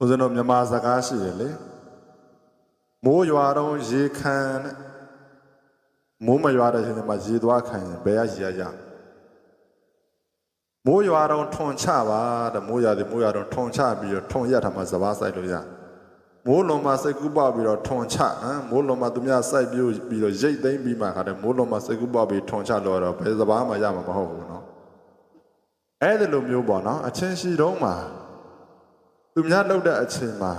ဦးဇင်းတို့မြန်မာစကားရှိတယ်လေမိုးရွာတော့ရေခံတဲ့မိုးမရွာတဲ့ချိန်မှာရေသွားခံရင်ဘယ်ကရေရရမိုးရွာတော့ထွန်ချပါတဲ့မိုးရွာသည်မိုးရွာတော့ထွန်ချပြီးတော့ထွန်ရက်ထမှာစဘာဆိုင်လို့ရမိုးလုံးမှာစိတ်ကူးပေါပြီးတော့ထွန်ချဟမ်မိုးလုံးမှာသူများစိုက်ပြိုးပြီးတော့ရိတ်သိမ်းပြီးမှခါတဲ့မိုးလုံးမှာစိတ်ကူးပေါပြီးထွန်ချလို့တော့ဘယ်စဘာမှရမှာမဟုတ်ဘူးနော်အဲ့ဒီလိုမျိုးပေါ့နော်အချင်းရှိတော့မှာ သူများလှုပ်တဲ့အချိန်မှာ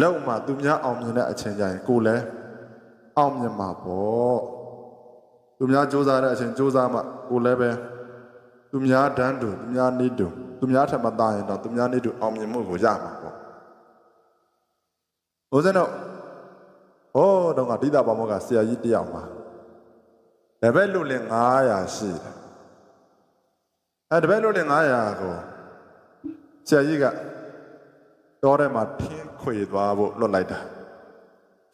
လှုပ်မှသူများအောင်မြင်တဲ့အချိန်ကျရင်ကိုယ်လည်းအောင်မြင်မှာပေါ့သူများစူးစမ်းတဲ့အချိန်စူးစမ်းမှကိုယ်လည်းပဲသူများတန်းတူသူများနေတူသူများထက်မသားရင်တော့သူများနေတူအောင်မြင်မှုကိုရမှာပေါ့ဦးဇင်းတို့ဟောတော့ကတိတာပါမောကဆရာကြီးတယောက်မှာတပည့်လူလင်900ရှိတယ်အဲတပည့်လူလင်900ကို ဆရာကြီးကတောထဲမှာထင်းခွေသွားဖို့လွတ်လိုက်တာ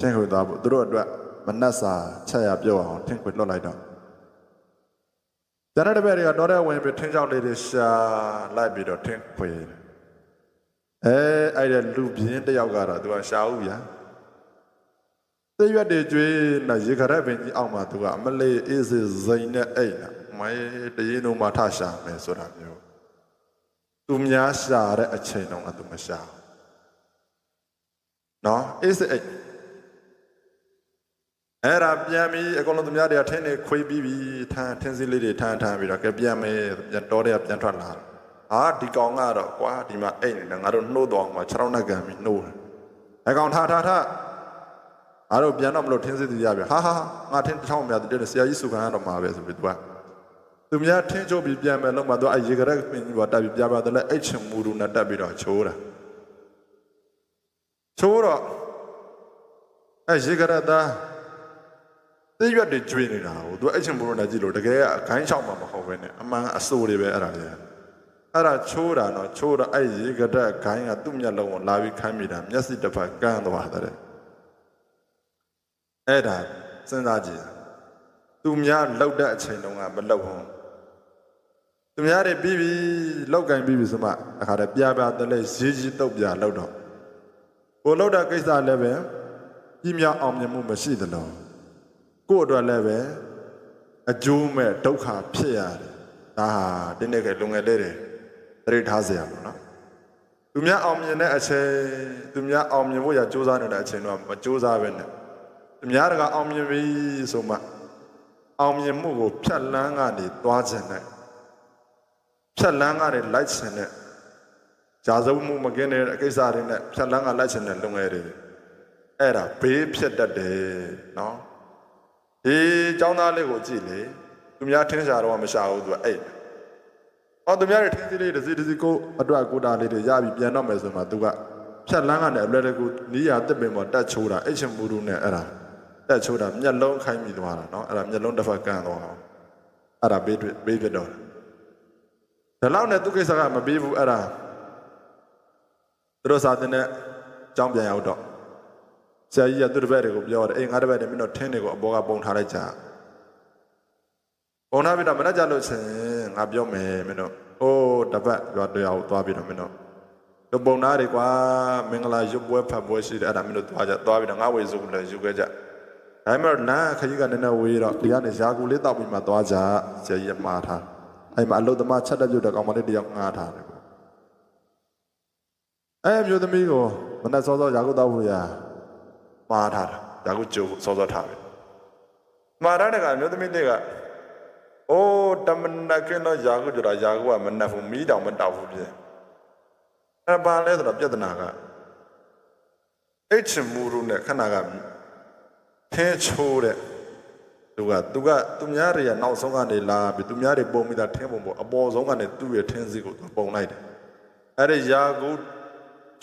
ထင်းခွေသွားဖို့သူတို့အတွက်မနှက်စာချက်ရပြောအောင်ထင်းခွေလွတ်လိုက်တော့ကျန်တဲ့တပည့်တွေကတောထဲဝင်ပြီးထင်းချောက်လေးတွေရှာလိုက်ပြီးတော့ထင်းခွေအဲအဲ့တဲ့လူပြင်းတစ်ယောက်ကတော့သူကရှာဦးဗျာသိရွက်တွေကျွေးနေရေခရက်ပင်ကြီးအောက်မှာသူကအမလေးအေးစေစိန်နဲ့အိတ်နာမဲတရင်လုံးမှာထရှာမယ်ဆိုတာမျိုး သူများရှာတဲ့အချိန်တုန်းကသူမရှာဘူးနော်အေးစိတ်အဲ့ဒါပြန်ပြီးအကုန်လုံးသူများတွေကထင်းနေခွေးပြီးပြီးထန်းထင်းစည်းလေးတွေထန်းထန်းပြီးတော့ကဲပြန်မယ်ပြန်တော်တွေကပြန်ထွက်လာတယ်ဟာဒီကောင်ကတော့ကွာဒီမှာအိတ်နေတယ်ငါတို့နှိုးတော့မှာ6ရောက်နဲ့ကန်ပြီးနှိုးတယ်အကောင်ထားထားထားအားတို့ပြန်တော့မလို့ထင်းစည်းသူရပြီဟာဟာငါထင်းတစ်ထောင်မြတ်တဲ့ဆရာကြီးစုခံရတော့မှာပဲဆိုပြီးသူက သူများထင်းချိုးပြီးပြန်မယ်လို့မှသူအရေကရက်ပင်ကြီးပေါ်တက်ပြီးပြပါတော့လဲအိတ်ချင်မူရူနဲ့တက်ပြီးတော့ချိုးတာချိုးတော့အဲရေကရက်သားသိရွက်တွေကျွေးနေတာကိုသူအိတ်ချင်မူရူနဲ့ကြည့်လို့တကယ်ကဂိုင်းချောက်မှာမဟုတ်ပဲနဲ့အမှန်အဆိုးတွေပဲအဲ့ဒါတွေအဲ့ဒါချိုးတာတော့ချိုးတော့အဲ့ရေကရက်ဂိုင်းကသူ့မျက်လုံးကိုလာပြီးခိုင်းမိတာမျက်စိတစ်ဖက်ကန်းသွားတဲ့အဲ့ဒါစဉ်းစားကြည့် သူများလောက်တဲ့အချိန်တုန်းကမလောက်ဘူးသူများတွေပြီးပြီလောက်ကင်ပြီးပြီဆိုမှအခါတည်းပြပြတလဲရေးကြီးတုတ်ပြလောက်တော့ကိုလောက်တဲ့ကိစ္စလည်းပဲကြီးများအောင်မြင်မှုမရှိသလိုကို့အတွက်လည်းပဲအကျိုးမဲ့ဒုက္ခဖြစ်ရတယ်ဒါဟာတင်းနေကလုံငယ်လေးတွေသတိထားစရာပေါ့နော်သူများအောင်မြင်တဲ့အချိန်သူများအောင်မြင်ဖို့ရစူးစမ်းနေတဲ့အချိန်တော့မစူးစမ်းပဲနဲ့သူများတကအောင်မြင်ပြီဆိုမှ အောင်မြင်မှုကိုဖြတ်လန်းကနေသွားခြင်းနဲ့ဖြတ်လန်းကနေလိုက်ခြင်းနဲ့ဂျာဇုံမှုမကင်းတဲ့အကိစ္စတွေနဲ့ဖြတ်လန်းကလိုက်ခြင်းနဲ့လုံငယ်တွေအဲ့ဒါဘေးဖြစ်တတ်တယ်နော်ဒီចောင်းသားလေးကိုကြည့်လေသူများထင်းရှာတော့မရှာဘူးသူကအဲ့ဟောသူများတွေထင်းစီလေးတစ်စီတစ်စီကိုအတွက်ကိုတာလေးတွေရပြီးပြန်တော့မယ်ဆိုမှသူကဖြတ်လန်းကနေအလွယ်တကူနီးရတစ်ပင်ပေါ်တက်ချိုးတာအဲ့ချင်မူရူနဲ့အဲ့ဒါ တက်ချိုးတာမျက်လုံးခိုင်းမိသွားတာเนาะအဲ့ဒါမျက်လုံးတစ်ဖက်ကန်းသွားအောင်အဲ့ဒါဘေးတွေ့ဘေးပြတော့ဒါလောက်နဲ့သူကိစ္စကမပြီးဘူးအဲ့ဒါသူတို့စာတင်တဲ့ကြောင်းပြန်ရောက်တော့ဆရာကြီးကသူ့တပည့်တွေကိုပြောတယ်အေးငါတပည့်တွေမင်းတို့ထင်းတွေကိုအပေါ်ကပုံထားလိုက်ကြပုံထားပြီးတော့မနဲ့ကြလို့ချင်းငါပြောမယ်မင်းတို့အိုးတပတ်ရွာတရားကိုသွားပြီးတော့မင်းတို့တို့ပုံသားတွေကွာမင်္ဂလာရုပ်ပွဲဖတ်ပွဲရှိတယ်အဲ့ဒါမင်းတို့သွားကြသွားပြီးတော့ငါဝေစုလည်းယူခဲ့ကြ ဒါပေမဲ့လမ်းခကြီးကနည်းနည်းဝေးတော့ဒီကနေရာကူလေးတောက်ပြီးမှသွားကြဆရာကြီးမှားထားအဲ့မှာအလုတ်သမားချက်တက်ပြုတ်တဲ့ကောင်မလေးတယောက်ငားထားတယ်ပေါ့အဲ့မျိုးသမီးကိုမနဲ့စောစောရာကူတောက်ဖို့ရမှားထားတာရာကူကြိုးစောစောထားပဲမှားထားတဲ့ကမျိုးသမီးတွေကအိုးတမနကင်းတော့ရာကူကြတာရာကူကမနှက်ဘူးမီးတောင်မတောက်ဘူးပြင်အဲ့ဘာလဲဆိုတော့ပြဿနာကအိတ်ချင်မူရုနဲ့ခဏက ထင်းချိုးတဲ့သူကသူကသူများတွေကနောက်ဆုံးကနေလာပြီးသူများတွေပုံပြီးသားထင်းပုံပေါ်အပေါ်ဆုံးကနေသူ့ရဲ့ထင်းစီကိုသူပုံလိုက်တယ်အဲ့ဒီယာကူ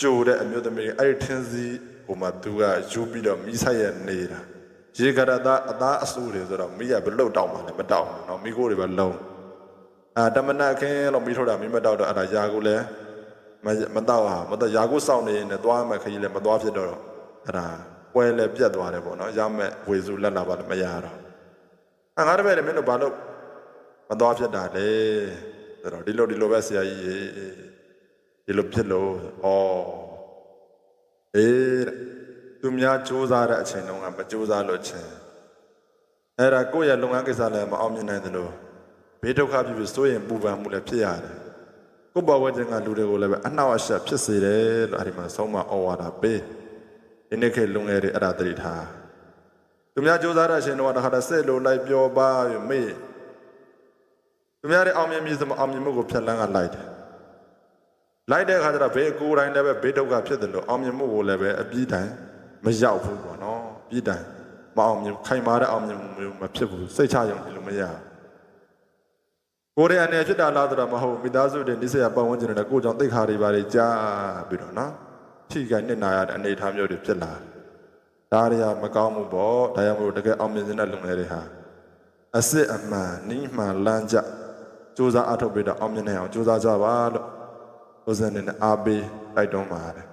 ကြိုတဲ့အမျိုးသမီးအဲ့ဒီထင်းစီဟိုမှာသူကယူပြီးတော့မိဆိုင်ရနေတာရေကရတာအသားအဆူတွေဆိုတော့မိရဘလုတ်တောက်မှလည်းမတောက်ဘူးเนาะမိကိုတွေပဲလုံးအာတမနာခင်းလို့မိထိုးတာမိမတောက်တော့အဲ့ဒါယာကူလည်းမမတောက်ဟာမတော့ယာကူစောင့်နေနေသွားမှခကြီးလည်းမသွားဖြစ်တော့တော့အဲ့ဒါ ပွဲလည်းပြတ်သွားတယ်ပေါ့နော်ရမဲ့ဝေစုလက်လာပါလည်းမရတော့အငါတပည့်လည်းမင်းတို့ဘာလို့မသွားဖြစ်တာလဲဆိုတော့ဒီလိုဒီလိုပဲဆရာကြီးရေဒီလိုဖြစ်လို့ဩအေးတဲ့သူများစူးစမ်းတဲ့အချိန်တုန်းကမစူးစမ်းလို့ချင်းအဲ့ဒါကိုယ့်ရဲ့လုပ်ငန်းကိစ္စလည်းမအောင်မြင်နိုင်သလိုဘေးဒုက္ခဖြစ်ပြီးစိုးရင်ပူပန်မှုလည်းဖြစ်ရတယ်ကိုယ့်ဘဝချင်းကလူတွေကိုလည်းပဲအနှောက်အယှက်ဖြစ်စေတယ်လို့အဲ့ဒီမှာဆုံးမဩဝါဒပေး ဒီနေ့ခေတ်လုံငယ်တွေအဲ့ဒါတတိထားသူများစူးစမ်းတဲ့အချိန်တုန်းကတခါတည်းစိတ်လိုလိုက်ပြောပါပြီးမေ့သူများတွေအောင်မြင်ပြီဆိုမှအောင်မြင်မှုကိုဖျက်လန်းကလိုက်တယ်လိုက်တဲ့အခါကျတော့ဘေးအကိုယ်တိုင်းလည်းပဲဘေးဒုက္ခဖြစ်တယ်လို့အောင်မြင်မှုကိုလည်းပဲအပြီးတိုင်မရောက်ဘူးပေါ့နော်ပြီးတိုင်မအောင်မြင်ခိုင်မာတဲ့အောင်မြင်မှုမျိုးမဖြစ်ဘူးစိတ်ချရုံဒီလိုမရဘူးကိုယ်ရဲ့အနေဖြစ်တာလားဆိုတော့မဟုတ်မိသားစုတွေနိစ္စရပတ်ဝန်းကျင်တွေနဲ့ကိုယ်ကြောင့်တိတ်ခါတွေပါတွေကြားပြီးတော့နော် ထိခိုက်နစ်နာရတဲ့အနေအထားမျိုးတွေဖြစ်လာတယ်ဒါတွေကမကောင်းဘူးပေါ့ဒါကြောင့်မို့တကယ်အောင်မြင်တဲ့လုံငယ်တွေဟာအစ်စ်အမှန်နိမှန်လမ်းကြစူးစမ်းအထောက်ပြီးတော့အောင်မြင်နိုင်အောင်စူးစမ်းကြပါလို့ဥစဉ်နဲ့အားပေးတိုက်တွန်းပါတယ်